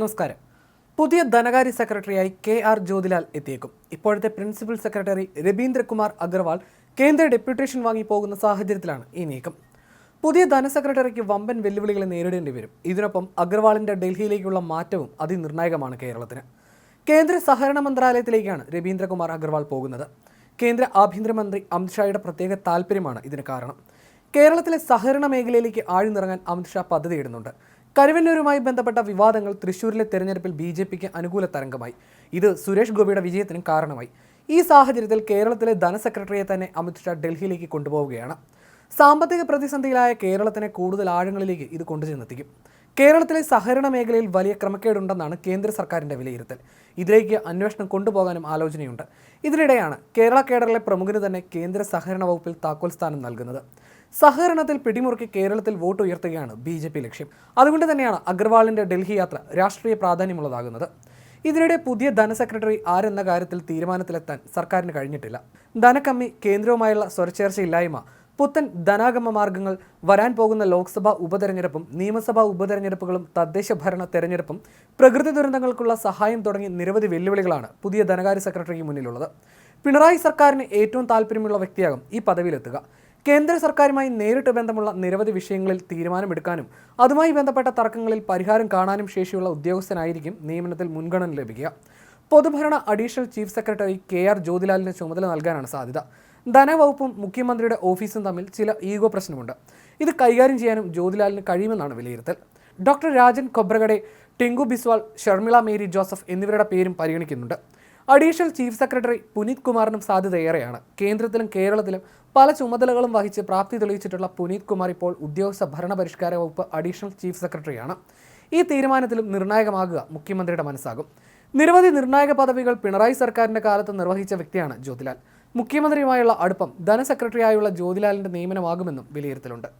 നമസ്കാരം. പുതിയ ധനകാര്യ സെക്രട്ടറിയായി കെ ആർ ജ്യോതിലാൽ എത്തിയേക്കും. ഇപ്പോഴത്തെ പ്രിൻസിപ്പൽ സെക്രട്ടറി രവീന്ദ്രകുമാർ അഗർവാൾ കേന്ദ്ര ഡെപ്യൂട്ടേഷൻ വാങ്ങി പോകുന്ന സാഹചര്യത്തിലാണ് ഈ നീക്കം. പുതിയ ധനസെക്രട്ടറിക്ക് വമ്പൻ വെല്ലുവിളികളെ നേരിടേണ്ടി വരും. ഇതിനൊപ്പം അഗർവാളിന്റെ ഡൽഹിയിലേക്കുള്ള മാറ്റവും അതിനിർണായകമാണ് കേരളത്തിന്. കേന്ദ്ര സഹകരണ മന്ത്രാലയത്തിലേക്കാണ് രവീന്ദ്രകുമാർ അഗർവാൾ പോകുന്നത്. കേന്ദ്ര ആഭ്യന്തരമന്ത്രി അമിത്ഷായുടെ പ്രത്യേക താല്പര്യമാണ് ഇതിന് കാരണം. കേരളത്തിലെ സഹകരണ മേഖലയിലേക്ക് ആഴ്ന്നിറങ്ങാൻ അമിത്ഷാ പദ്ധതിയിടുന്നുണ്ട്. കരുവന്നൂരുമായി ബന്ധപ്പെട്ട വിവാദങ്ങൾ തൃശൂരിലെ തെരഞ്ഞെടുപ്പിൽ ബി ജെ പിക്ക് അനുകൂല തരംഗമായി. ഇത് സുരേഷ് ഗോപിയുടെ വിജയത്തിന് കാരണമായി. ഈ സാഹചര്യത്തിൽ കേരളത്തിലെ ധനസെക്രട്ടറിയെ തന്നെ അമിത്ഷാ ഡൽഹിയിലേക്ക് കൊണ്ടുപോവുകയാണ്. സാമ്പത്തിക പ്രതിസന്ധിയിലായ കേരളത്തിനെ കൂടുതൽ ആഴങ്ങളിലേക്ക് ഇത് കൊണ്ടുചെന്നെത്തിക്കും. കേരളത്തിലെ സഹകരണ മേഖലയിൽ വലിയ ക്രമക്കേടുണ്ടെന്നാണ് കേന്ദ്ര സർക്കാരിന്റെ വിലയിരുത്തൽ. ഇതിലേക്ക് അന്വേഷണം കൊണ്ടുപോകാനും ആലോചനയുണ്ട്. ഇതിനിടെയാണ് കേരള കേഡറിലെ പ്രമുഖന് തന്നെ കേന്ദ്ര സഹകരണ വകുപ്പിൽ താക്കോൽ സ്ഥാനം നൽകുന്നത്. സഹകരണത്തിൽ പിടിമുറുക്കി കേരളത്തിൽ വോട്ട് ഉയർത്തുകയാണ് ബി ജെ പി ലക്ഷ്യം. അതുകൊണ്ട് തന്നെയാണ് അഗർവാളിന്റെ ഡൽഹി യാത്ര രാഷ്ട്രീയ പ്രാധാന്യമുള്ളതാകുന്നത്. ഇതിനിടെ പുതിയ ധനസെക്രട്ടറി ആരെന്ന കാര്യത്തിൽ തീരുമാനത്തിലെത്താൻ സർക്കാരിന് കഴിഞ്ഞിട്ടില്ല. ധനക്കമ്മി കേന്ദ്രവുമായുള്ള സ്വരച്ചേർച്ചയില്ലായ്മ പുത്തൻ ധനാഗമ മാർഗങ്ങൾ വരാൻ പോകുന്ന ലോക്സഭാ ഉപതെരഞ്ഞെടുപ്പും നിയമസഭാ ഉപതെരഞ്ഞെടുപ്പുകളും തദ്ദേശ ഭരണ തെരഞ്ഞെടുപ്പും പ്രകൃതി ദുരന്തങ്ങൾക്കുള്ള സഹായം തുടങ്ങി നിരവധി വെല്ലുവിളികളാണ് പുതിയ ധനകാര്യ സെക്രട്ടറിക്ക് മുന്നിലുള്ളത്. പിണറായി സർക്കാരിന് ഏറ്റവും താല്പര്യമുള്ള വ്യക്തിയാകും ഈ പദവിയിലെത്തുക. കേന്ദ്ര സർക്കാരുമായി നേരിട്ട് ബന്ധമുള്ള നിരവധി വിഷയങ്ങളിൽ തീരുമാനമെടുക്കാനും അതുമായി ബന്ധപ്പെട്ട തർക്കങ്ങളിൽ പരിഹാരം കാണാനും ശേഷിയുള്ള ഉദ്യോഗസ്ഥനായിരിക്കും നിയമനത്തിൽ മുൻഗണന ലഭിക്കുക. പൊതുഭരണ additional chief secretary K R ജ്യോതിലാലിന് ചുമതല നൽകാനാണ് സാധ്യത. ധനവകുപ്പും മുഖ്യമന്ത്രിയുടെ ഓഫീസും തമ്മിൽ ചില ഈഗോ പ്രശ്നമുണ്ട്. ഇത് കൈകാര്യം ചെയ്യാനും ജ്യോതിലാലിന് കഴിയുമെന്നാണ് വിലയിരുത്തൽ. Doctor Rajan Khobragade Tinku Biswal Sharmila Mary Joseph എന്നിവരുടെ പേരും പരിഗണിക്കുന്നുണ്ട്. അഡീഷണൽ ചീഫ് സെക്രട്ടറി പുനീത് കുമാറിനും സാധ്യത ഏറെയാണ് കേന്ദ്രത്തിലും കേരളത്തിലും പല ചുമതലകളും വഹിച്ച് പ്രാപ്തി തെളിയിച്ചിട്ടുള്ള പുനീത് കുമാർ ഇപ്പോൾ ഉദ്യോഗസ്ഥ ഭരണപരിഷ്കാര വകുപ്പ് അഡീഷണൽ ചീഫ് സെക്രട്ടറിയാണ്. ഈ തീരുമാനത്തിലും നിർണായകമാകുക മുഖ്യമന്ത്രിയുടെ മനസ്സാകും. നിരവധി നിർണായക പദവികൾ പിണറായി സർക്കാരിന്റെ കാലത്ത് നിർവഹിച്ച വ്യക്തിയാണ് ജ്യോതിലാൽ. മുഖ്യമന്ത്രിയുമായുള്ള അടുപ്പം ധനസെക്രട്ടറിയായുള്ള ജ്യോതിലാലിന്റെ നിയമനമാകുമെന്നും വിലയിരുത്തലുണ്ട്.